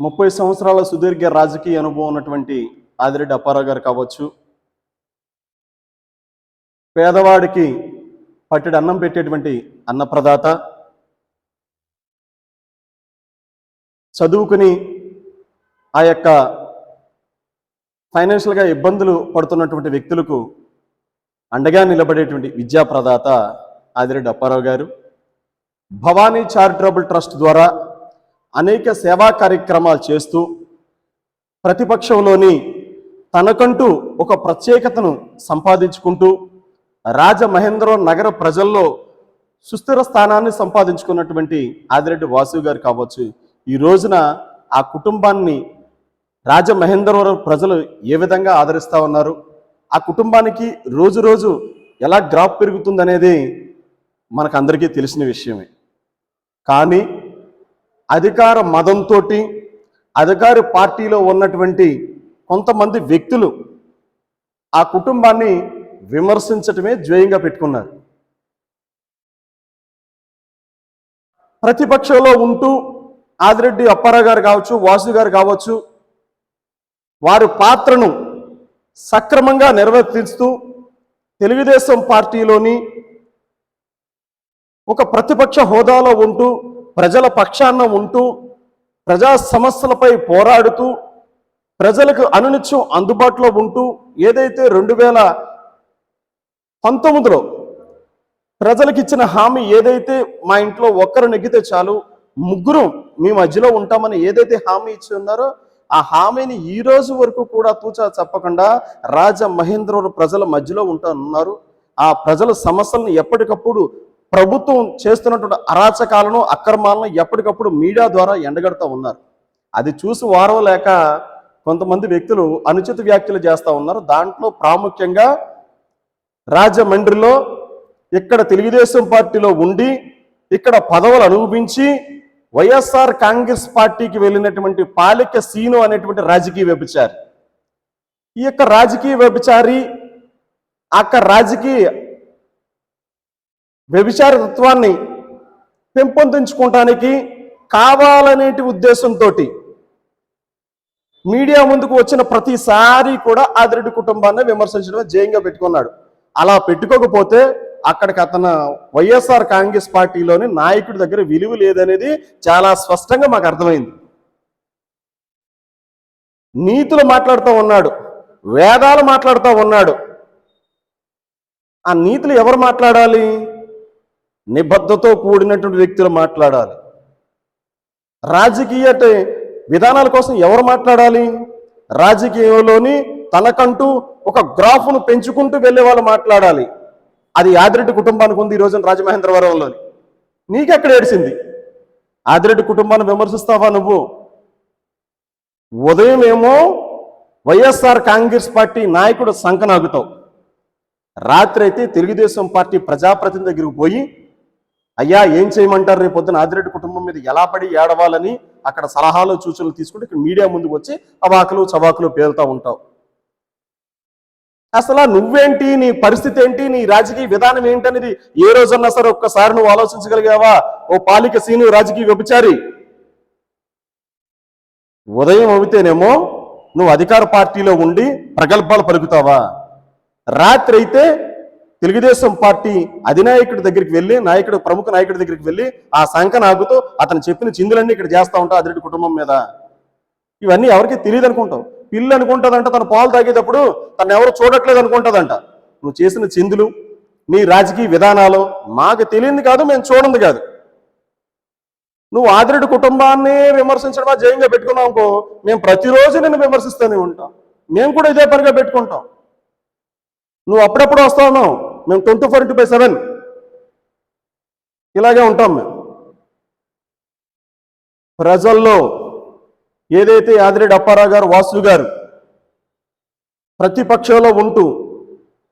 ముప్పై సంవత్సరాల సుదీర్ఘ రాజకీయ అనుభవం ఉన్నటువంటి ఆదిరెడ్డి అప్పారావు గారు కావచ్చు పేదవాడికి పట్టెడు అన్నం పెట్టేటువంటి అన్నప్రదాత చదువుకుని ఆ యొక్క ఫైనాన్షియల్గా ఇబ్బందులు పడుతున్నటువంటి వ్యక్తులకు అండగా నిలబడేటువంటి విద్యాప్రదాత ఆదిరెడ్డి అప్పారావు గారు. భవానీ చారిటబుల్ ట్రస్ట్ ద్వారా అనేక సేవా కార్యక్రమాలు చేస్తూ ప్రతిపక్షంలోని తనకంటూ ఒక ప్రత్యేకతను సంపాదించుకుంటూ రాజమహేంద్ర నగర ప్రజల్లో సుస్థిర స్థానాన్ని సంపాదించుకున్నటువంటి ఆదిరెడ్డి వాసు గారు కావచ్చు. ఈ రోజున ఆ కుటుంబాన్ని రాజమహేంద్రవరం ప్రజలు ఏ విధంగా ఆదరిస్తా ఉన్నారు? ఆ కుటుంబానికి రోజు రోజు ఎలా గ్రాఫ్ పెరుగుతుందనేది మనకు అందరికీ తెలిసిన విషయమే. కానీ అధికార మదంతో అధికార పార్టీలో ఉన్నటువంటి కొంతమంది వ్యక్తులు ఆ కుటుంబాన్ని విమర్శించటమే ధ్యేయంగా పెట్టుకున్నారు. ప్రతిపక్షంలో ఉంటూ ఆదిరెడ్డి అప్పారావు గారు కావచ్చు వాసు గారు కావచ్చు వారి పాత్రను సక్రమంగా నిర్వర్తిస్తూ తెలుగుదేశం పార్టీలోని ఒక ప్రతిపక్ష హోదాలో ఉంటూ ప్రజల పక్షాన ఉంటూ ప్రజా సమస్యలపై పోరాడుతూ ప్రజలకు అనునిత్యం అందుబాటులో ఉంటూ ఏదైతే రెండు వేల పంతొమ్మిదిలో ప్రజలకు ఇచ్చిన హామీ ఏదైతే మా ఇంట్లో ఒక్కరు నెగ్గితే చాలు ముగ్గురు మీ మధ్యలో ఉంటామని ఏదైతే హామీ ఇచ్చి ఉన్నారో ఆ హామీని ఈ రోజు వరకు కూడా తూచా చెప్పకుండా రాజ మహేంద్రవరం ప్రజల మధ్యలో ఉంటానన్నారు. ఆ ప్రజల సమస్యలను ఎప్పటికప్పుడు ప్రభుత్వం చేస్తున్నటువంటి అరాచకాలను అక్రమాలను ఎప్పటికప్పుడు మీడియా ద్వారా ఎండగడుతూ ఉన్నారు. అది చూసి వారం లేక కొంతమంది వ్యక్తులు అనుచిత వ్యాఖ్యలు చేస్తూ ఉన్నారు. దాంట్లో ప్రాముఖ్యంగా రాజమండ్రిలో ఇక్కడ తెలుగుదేశం పార్టీలో ఉండి ఇక్కడ పదవులు అనుభవించి వైఎస్ఆర్ కాంగ్రెస్ పార్టీకి వెళ్ళినటువంటి పాలిక సీను అనేటువంటి రాజకీయ వ్యభిచారి. ఈ యొక్క రాజకీయ వ్యభిచారి అక్క రాజకీయ వ్యభిచార తత్వాన్ని పెంపొందించుకోవటానికి కావాలనేటి ఉద్దేశంతో మీడియా ముందుకు వచ్చిన ప్రతిసారి కూడా ఆదిరెడ్డి కుటుంబాన్ని విమర్శించడం జయంగా పెట్టుకున్నాడు. అలా పెట్టుకోకపోతే అక్కడికి అతను వైఎస్ఆర్ కాంగ్రెస్ పార్టీలోని నాయకుడి దగ్గర విలువ లేదనేది చాలా స్పష్టంగా మాకు అర్థమైంది. నీతులు మాట్లాడుతూ ఉన్నాడు వేదాలు మాట్లాడుతూ ఉన్నాడు. ఆ నీతులు ఎవరు మాట్లాడాలి? నిబద్ధతో కూడినటువంటి వ్యక్తులు మాట్లాడాలి. రాజకీయ విధానాల కోసం ఎవరు మాట్లాడాలి? రాజకీయంలోని తనకంటూ ఒక గ్రాఫ్ను పెంచుకుంటూ వెళ్ళే వాళ్ళు మాట్లాడాలి. అది ఆదిరెడ్డి కుటుంబానికి ఉంది ఈ రోజున రాజమహేంద్రవరంలోని. నీకెక్కడ ఏడిసింది ఆదిరెడ్డి కుటుంబాన్ని విమర్శిస్తావా నువ్వు? ఉదయం ఏమో వైఎస్ఆర్ కాంగ్రెస్ పార్టీ నాయకుడు సంకనాగుతావు రాత్రి అయితే తెలుగుదేశం పార్టీ ప్రజాప్రతినిధి దగ్గరికి పోయి అయ్యా ఏం చేయమంటారు? రేపు పొద్దున ఆదిరెడ్డి కుటుంబం మీద ఎలా పడి ఏడవాలని అక్కడ సలహాలు సూచనలు తీసుకుంటే ఇక్కడ మీడియా ముందుకు వచ్చి అవాకులు చవాకులు పేలుతూ ఉంటావు. అసలు నువ్వేంటి? నీ పరిస్థితి ఏంటి? నీ రాజకీయ విధానం ఏంటనేది ఏ రోజన్నా సరే ఒక్కసారి నువ్వు ఆలోచించగలిగావా? ఓ పాలిక సీను రాజకీయ వ్యభిచారి. ఉదయం అవుతేనేమో నువ్వు అధికార పార్టీలో ఉండి ప్రగల్భాలు పలుకుతావా? రాత్రి అయితే తెలుగుదేశం పార్టీ అధినాయకుడి దగ్గరికి వెళ్ళి నాయకుడు ప్రముఖ నాయకుడి దగ్గరికి వెళ్ళి ఆ శంఖ నాగుతూ అతను చెప్పిన చిందులన్నీ ఇక్కడ చేస్తా ఉంటావు అదిరెడ్డి కుటుంబం మీద. ఇవన్నీ ఎవరికి తెలియదు అనుకుంటావు. పిల్లి అనుకుంటుందంట తన పాలు తాగేటప్పుడు తను ఎవరు చూడట్లేదు అనుకుంటుందంట. నువ్వు చేసిన చిందులు నీ రాజకీయ విధానాలు మాకు తెలియంది కాదు మేము చూడంది కాదు. నువ్వు ఆదిరెడ్డి కుటుంబాన్ని విమర్శించడమా జయంగా పెట్టుకున్నావు అనుకో మేము ప్రతిరోజు నిన్ను విమర్శిస్తూనే ఉంటాం. మేము కూడా ఇదే పనిగా పెట్టుకుంటాం. నువ్వు అప్పుడప్పుడు వస్తావు మేము twenty four into by seven. ఇలాగే ఉంటాం మేము. ప్రజల్లో ఏదైతే యాదిరెడ్డి అప్పారావు గారు వాసు గారు ప్రతిపక్షంలో ఉంటూ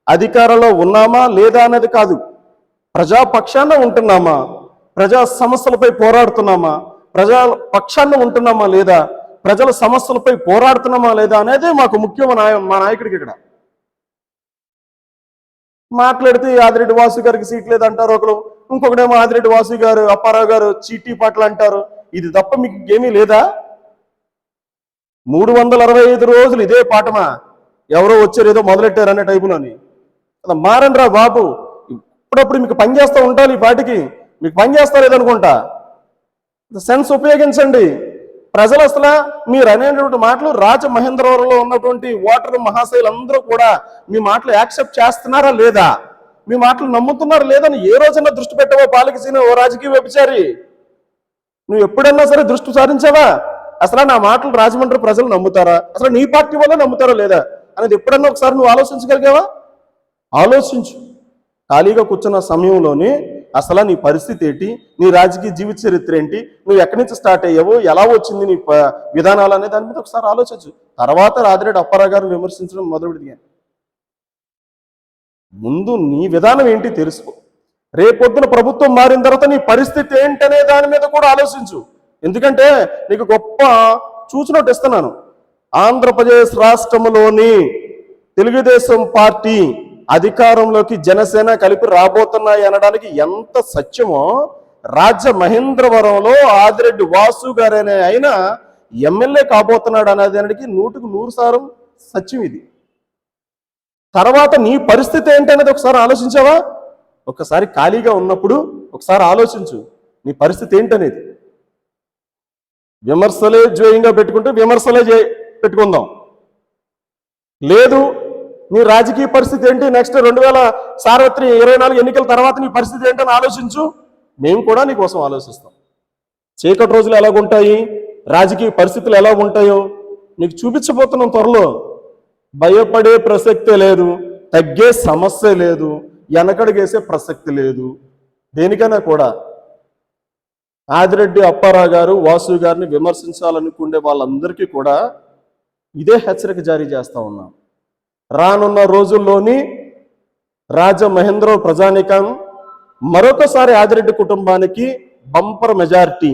అధికారంలో ఉన్నామా లేదా అనేది కాదు. ప్రజాపక్షాన ఉంటున్నామా? ప్రజా సమస్యలపై పోరాడుతున్నామా? ప్రజా పక్షాన ఉంటున్నామా లేదా? ప్రజల సమస్యలపై పోరాడుతున్నామా లేదా అనేది మాకు ముఖ్యం మా నాయకుడికి ఇక్కడ మాట్లాడితే ఆదిరెడ్డి వాసు గారికి సీట్ లేదంటారు ఒకరు. ఇంకొకటేమో ఆదిరెడ్డి వాసు గారు అప్పారావు గారు చీటీ పాటలు అంటారు. ఇది తప్ప మీకు ఏమీ లేదా? మూడు వందల అరవై ఐదు రోజులు ఇదే పాఠమా ఎవరో వచ్చారు ఏదో మొదలెట్టారు అనే టైపులోని. కదా మారండి రా బాబు ఇప్పుడప్పుడు మీకు పని చేస్తూ ఉండాలి ఈ పాటికి. మీకు పని చేస్తారు ఏదనుకుంటా సెన్స్ ఉపయోగించండి. ప్రజలు అసలు మీరు అనేటువంటి మాటలు రాజ మహేంద్రవరంలో ఉన్నటువంటి ఓటర్ మహాశైలందరూ కూడా మీ మాటలు యాక్సెప్ట్ చేస్తున్నారా లేదా? మీ మాటలు నమ్ముతున్నారా లేదని ఏ రోజైనా దృష్టి పెట్టవో పాలకసీన ఓ రాజకీయ వ్యభిచారి? నువ్వు ఎప్పుడన్నా సరే దృష్టి సారించావా? అసలు నా మాటలు రాజమండ్రి ప్రజలు నమ్ముతారా? అసలు నీ పార్టీ వల్ల నమ్ముతారా లేదా? అనేది ఎప్పుడన్నా ఒకసారి నువ్వు ఆలోచించగలిగావా? ఆలోచించు. ఖాళీగా కూర్చున్న సమయంలోనే అసలు నీ పరిస్థితి ఏంటి? నీ రాజకీయ జీవిత చరిత్ర ఏంటి? నువ్వు ఎక్కడి నుంచి స్టార్ట్ అయ్యావు? ఎలా వచ్చింది నీ ప- విధానాలు అనే దాని మీద ఒకసారి ఆలోచించు. తర్వాత రాజిరెడ్డి అప్పారావు గారిని విమర్శించడం మొదలుపెడిగాను ముందు నీ విధానం ఏంటి తెలుసుకో. రేపొద్దున ప్రభుత్వం మారిన తర్వాత నీ పరిస్థితి ఏంటనే దాని మీద కూడా ఆలోచించు. ఎందుకంటే నీకు గొప్ప సూచనోటి ఇస్తున్నాను. ఆంధ్రప్రదేశ్ రాష్ట్రంలోని తెలుగుదేశం పార్టీ అధికారంలోకి జనసేన కలిపి రాబోతున్నాయి అనడానికి ఎంత సత్యమో రాజ్య మహేంద్రవరంలో ఆదిరెడ్డి వాసు గారనే ఆయన ఎమ్మెల్యే కాబోతున్నాడు అనేది నూటికి నూరు సారం సత్యం ఇది. తర్వాత నీ పరిస్థితి ఏంటనేది ఒకసారి ఆలోచించావా? ఒకసారి ఖాళీగా ఉన్నప్పుడు ఒకసారి ఆలోచించు నీ పరిస్థితి ఏంటనేది విమర్శలే జ్వేయంగా పెట్టుకుంటే విమర్శలే పెట్టుకుందాం. లేదు నీ రాజకీయ పరిస్థితి ఏంటి? నెక్స్ట్ రెండు వేల సార్వత్రి ఇరవై నాలుగు ఎన్నికల తర్వాత నీ పరిస్థితి ఏంటని ఆలోచించు. మేము కూడా నీ కోసం ఆలోచిస్తాం. చీకటి రోజులు ఎలాగుంటాయి రాజకీయ పరిస్థితులు ఎలా ఉంటాయో నీకు చూపించబోతున్నాం త్వరలో. భయపడే ప్రసక్తే లేదు. తగ్గే సమస్య లేదు. వెనకడిగేసే ప్రసక్తి లేదు. దేనికైనా కూడా. ఆదిరెడ్డి అప్పారావు గారు వాసు గారిని విమర్శించాలనుకునే వాళ్ళందరికీ కూడా ఇదే హెచ్చరిక జారీ చేస్తా ఉన్నాం. రానున్న రోజుల్లోని రాజ మహేంద్ర ప్రజానికం మరొకసారి ఆదిరెడ్డి కుటుంబానికి బంపర్ మెజారిటీ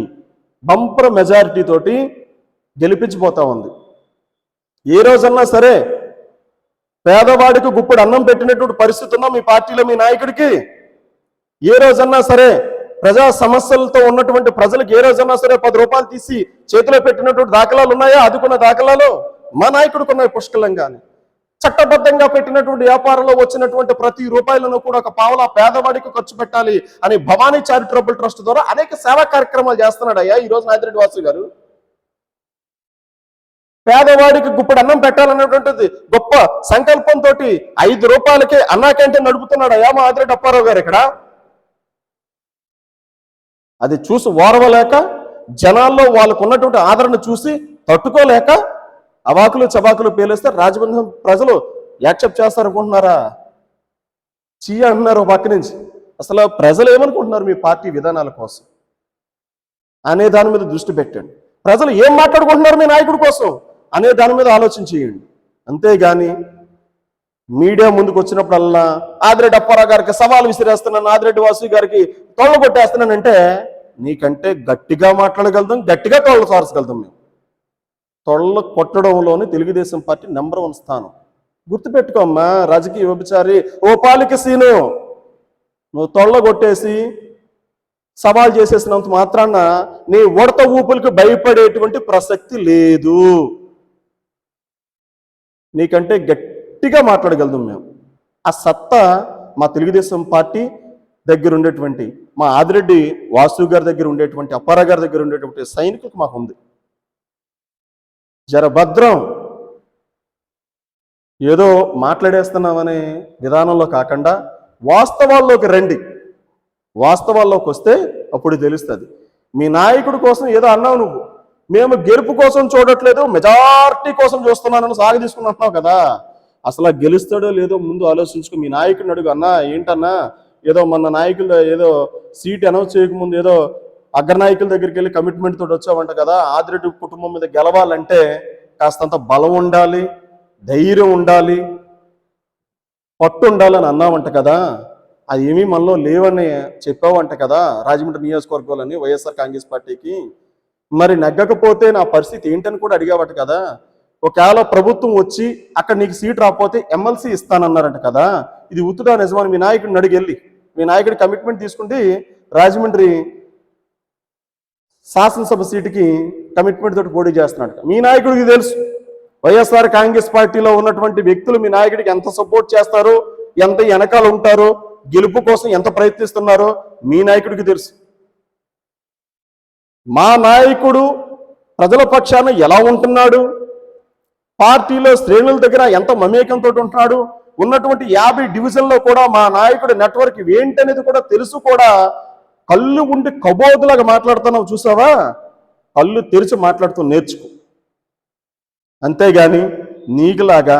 బంపర్ మెజారిటీ తోటి గెలిపించిపోతా ఉంది. ఏ రోజన్నా సరే పేదవాడికి గుప్పుడు అన్నం పెట్టినటువంటి పరిస్థితి ఉందా మీ పార్టీలో మీ నాయకుడికి? ఏ రోజన్నా సరే ప్రజా సమస్యలతో ఉన్నటువంటి ప్రజలకు ఏ రోజన్నా సరే పది రూపాయలు తీసి చేతిలో పెట్టినటువంటి దాఖలాలు ఉన్నాయా? అదుకున్న దాఖలాలు? మా నాయకుడికి ఉన్నాయి పుష్కలంగానే. చట్టబద్ధంగా పెట్టినటువంటి వ్యాపారంలో వచ్చినటువంటి ప్రతి రూపాయలను కూడా ఒక పావలా పేదవాడికి ఖర్చు పెట్టాలి అని భవానీ చారిటబుల్ ట్రస్ట్ ద్వారా అనేక సేవా కార్యక్రమాలు చేస్తున్నాడు అయ్యా. ఈ రోజు నాదిరెడ్డి వాసు గారు. పేదవాడికి గుప్పడు అన్నం పెట్టాలన్నటువంటిది గొప్ప సంకల్పంతో ఐదు రూపాయలకే అన్నా క్యాంటీన్ నడుపుతున్నాడు అయ్యా మా ఆదిరెడ్డి అప్పారావు గారు ఇక్కడ. అది చూసి ఓర్వలేక జనాల్లో వాళ్ళకు ఉన్నటువంటి ఆదరణ చూసి తట్టుకోలేక అవాకులు చవాకులు పేలేస్తే రాజబంధం ప్రజలు యాక్సెప్ట్ చేస్తారనుకుంటున్నారా? చీ అంటున్నారు ఒక పక్క నుంచి. అసలు ప్రజలు ఏమనుకుంటున్నారు మీ పార్టీ విధానాల కోసం? అనే దాని మీద దృష్టి పెట్టండి. ప్రజలు ఏం మాట్లాడుకుంటున్నారు మీ నాయకుడి కోసం? అనే దాని మీద ఆలోచన చేయండి. అంతేగాని మీడియా ముందుకు వచ్చినప్పుడల్లా ఆదిరెడ్డి అప్పారావు గారికి సవాల్ విసిరేస్తున్నాను ఆదిరెడ్డి వాసు గారికి తోళ్ళ కొట్టేస్తున్నానంటే నీకంటే గట్టిగా మాట్లాడగలుగుతాం గట్టిగా తోళ్ళు సారసగలుగుతాం మేము. తొళ్ళ కొట్టడంలోని తెలుగుదేశం పార్టీ నెంబర్ వన్ స్థానం. గుర్తుపెట్టుకోమ్మా రాజకీయ వ్యభిచారి ఓ పాలిక సీను. నువ్వు తొళ్ళ కొట్టేసి సవాల్ చేసేసినంత మాత్రాన నీ ఉడత ఊపులకు భయపడేటువంటి ప్రసక్తి లేదు. నీకంటే గట్టిగా మాట్లాడగలుగుతాం మేము. ఆ సత్తా మా తెలుగుదేశం పార్టీ దగ్గర ఉండేటువంటి మా ఆదిరెడ్డి వాసు గారి దగ్గర ఉండేటువంటి అప్పారా గారి దగ్గర ఉండేటువంటి సైనికులకు మాకు ఉంది జర భద్రం. ఏదో మాట్లాడేస్తున్నామనే విధానంలో కాకుండా వాస్తవాల్లోకి రండి. వాస్తవాల్లోకి వస్తే అప్పుడు తెలుస్తుంది. మీ నాయకుడి కోసం ఏదో అన్నావు నువ్వు. మేము గెలుపు కోసం చూడట్లేదు మెజార్టీ కోసం చూస్తున్నానని సాగు తీసుకున్నావు కదా. అసలు గెలుస్తాడో లేదో ముందు ఆలోచించుకో. మీ నాయకుడిని అడుగు అన్నా ఏంటన్నా? ఏదో మన నాయకులు ఏదో సీట్ అనౌన్స్ చేయకముందు ఏదో అగ్రనాయకుల దగ్గరికి వెళ్ళి కమిట్మెంట్ తోటి వచ్చావంట కదా ఆదిరెడ్డి కుటుంబం మీద గెలవాలంటే కాస్తంత బలం ఉండాలి ధైర్యం ఉండాలి పట్టు ఉండాలని అన్నావంట కదా అది ఏమీ మనలో లేవని చెప్పావంట కదా రాజమండ్రి నియోజకవర్గాలని వైఎస్ఆర్ కాంగ్రెస్ పార్టీకి. మరి నగ్గకపోతే నా పరిస్థితి ఏంటని కూడా అడిగావట కదా ఒకవేళ ప్రభుత్వం వచ్చి అక్కడ నీకు సీట్ రాకపోతే ఎమ్మెల్సీ ఇస్తానన్నారంట కదా ఇది ఉత్తుడా నిజమని మీ నాయకుడిని అడిగి వెళ్ళి మీ నాయకుడి కమిట్మెంట్ తీసుకుంటే రాజమండ్రి శాసనసభ సీటుకి కమిట్మెంట్ తోటి పోటీ చేస్తున్నాడు. మీ నాయకుడికి తెలుసు. వైఎస్ఆర్ కాంగ్రెస్ పార్టీలో ఉన్నటువంటి వ్యక్తులు మీ నాయకుడికి ఎంత సపోర్ట్ చేస్తారో ఎంత వెనకాల ఉంటారో గెలుపు కోసం ఎంత ప్రయత్నిస్తున్నారో మీ నాయకుడికి తెలుసు. మా నాయకుడు ప్రజల పక్షాన ఎలా ఉంటున్నాడు? పార్టీలో శ్రేణుల దగ్గర ఎంత మమేకంతో ఉంటున్నాడు? ఉన్నటువంటి యాభై డివిజన్లో కూడా మా నాయకుడి నెట్వర్క్ ఏంటనేది కూడా తెలుసు కూడా కళ్ళు ఉండి కబోదులాగా మాట్లాడుతున్నావు చూసావా? కళ్ళు తెరిచి మాట్లాడుతూ నేర్చుకో. అంతేగాని నీకులాగా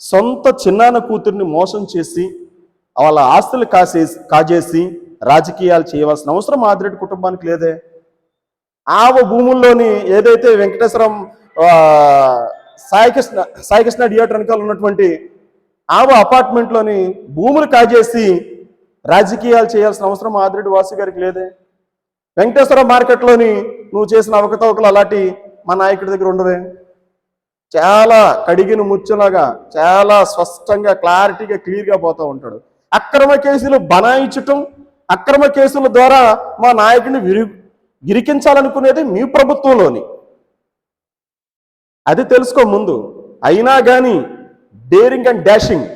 సొంత చిన్నాన కూతుర్ని మోసం చేసి వాళ్ళ ఆస్తులు కాసేసి కాజేసి రాజకీయాలు చేయవలసిన అవసరం ఆదిరెడ్డి కుటుంబానికి లేదే? ఆవ భూముల్లోని ఏదైతే వెంకటేశ్వరం సాయికృష్ణ సాయికృష్ణ థియేటర్ వెనకాల ఉన్నటువంటి ఆవ అపార్ట్మెంట్లోని భూములు కాజేసి రాజకీయాలు చేయాల్సిన అవసరం ఆదిరెడ్డి వాసు గారికి లేదే. వెంకటేశ్వర మార్కెట్లోని నువ్వు చేసిన అవకతవకలు అలాంటి మా నాయకుడి దగ్గర ఉండవే. చాలా కడిగిన ముచ్చలాగా చాలా స్పష్టంగా క్లారిటీగా క్లియర్గా పోతూ ఉంటాడు. అక్రమ కేసులు బనాయించటం అక్రమ కేసుల ద్వారా మా నాయకుడిని విరి గిరికించాలనుకునేది మీ ప్రభుత్వంలోని. అది తెలుసుకో ముందు. అయినా కానీ డేరింగ్ అండ్ డాషింగ్.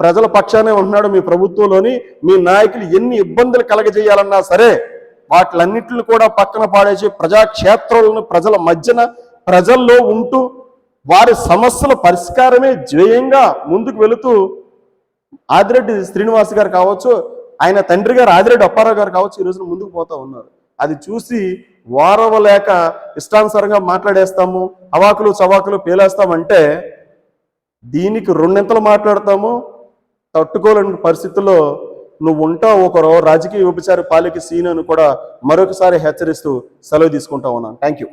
ప్రజల పక్షానే ఉంటున్నాడు మీ ప్రభుత్వంలోని మీ నాయకులు ఎన్ని ఇబ్బందులు కలగజేయాలన్నా సరే వాటిలన్నింటిని కూడా పక్కన పాడేసి ప్రజాక్షేత్రాలను ప్రజల మధ్యన ప్రజల్లో ఉంటూ వారి సమస్యల పరిష్కారమే ధ్యేయంగా ముందుకు వెళుతూ ఆదిరెడ్డి శ్రీనివాస్ గారు కావచ్చు ఆయన తండ్రి గారు ఆదిరెడ్డి అప్పారావు గారు కావచ్చు ఈ రోజున ముందుకు పోతా ఉన్నారు. అది చూసి వారవలేక ఇష్టానుసారంగా మాట్లాడేస్తాము అవాకులు చవాకులు పేలేస్తామంటే దీనికి రెండింతలు మాట్లాడతాము తట్టుకోలేని పరిస్థితుల్లో నువ్వు ఉంటావు ఒకరో రాజకీయ ఉపచార పాలిక సీన్ అని కూడా మరొకసారి హెచ్చరిస్తూ సెలవు తీసుకుంటా ఉన్నాను. Thank you